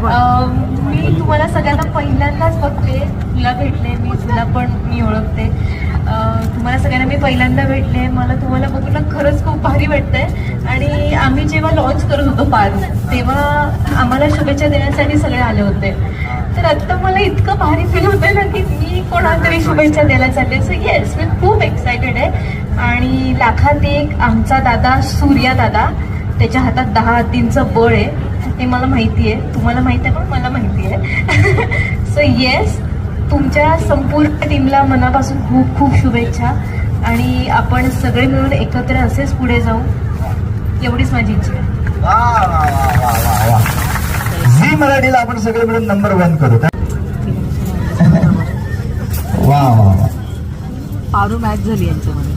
मी तुम्हाला सगळ्यांना पहिल्यांदाच बघते. तुला भेटले मी तुला पण मी ओळखते. तुम्हाला सगळ्यांना मी पहिल्यांदा भेटले. मला तुम्हाला बघून खरंच खूप भारी वाटतंय. आणि आम्ही जेव्हा लॉन्च करत होतो पार्क तेव्हा आम्हाला शुभेच्छा देण्यासाठी सगळे आले होते. तर आत्ता मला इतकं भारी फील होतंय ना की मी कोणातरी तरी शुभेच्छा द्यायला चालले. सो येस मी खूप एक्सायटेड आहे. आणि लाखात एक आमचा दादा सूर्या दादा त्याच्या हातात दहा हातींचं बळ आहे. ते मला माहिती आहे तुम्हाला माहिती आहे पण मला माहिती आहे सो येस तुमच्या संपूर्ण टीमला मनापासून खूप खूप शुभेच्छा. आणि आपण सगळे मिळून एकत्र असेच पुढे जाऊ. एवढीच माझी इच्छा आहे. वा वा वा वा वा वा. झी मराठीला आपण सगळे मिळून नंबर वन करू. वा वा वा. पारू मॅच झाली यांच्यामध्ये.